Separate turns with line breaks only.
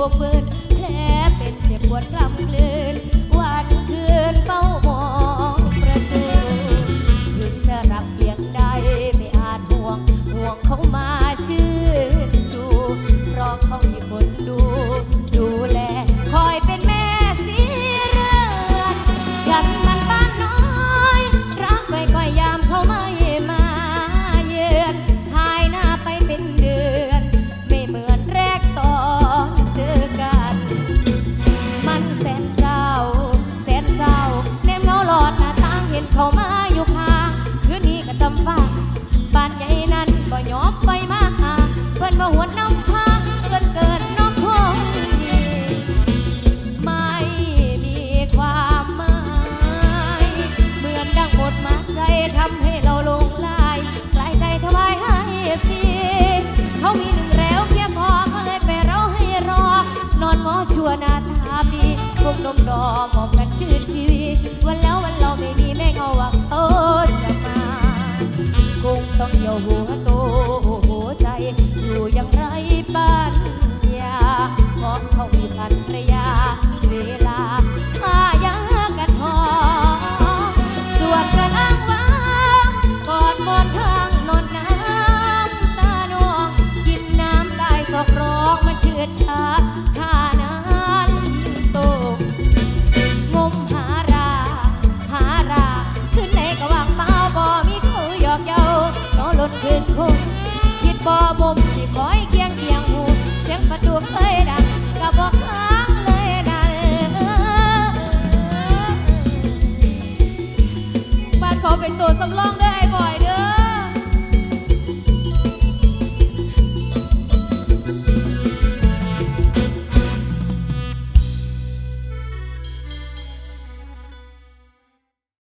วกเบิดแผลเป็นเจ็บปวดรำเลือ นมดอมองกันชื่นชีวิตวันแล้ววันเราไม่มีแม่เงาว่าเขาจะมาคงต้องเหี่ยวหัวโตหัวใจอยู่อย่างไรปัญญาเพราะเขามีภรรยาเวลาหายากระทองส่วนกระอ้างว้างกอดมอนทางนอนน้ำตานองกินน้ำได้สอกร้องมาเชือดชา นคืนคงคิดบ่มุมที่คอยเคียงเคียงหูเสียงประตูเคยดังก็บอกค้างเลยนะบ้านขอเป็นตัวสำรองเด้อไอ้บอย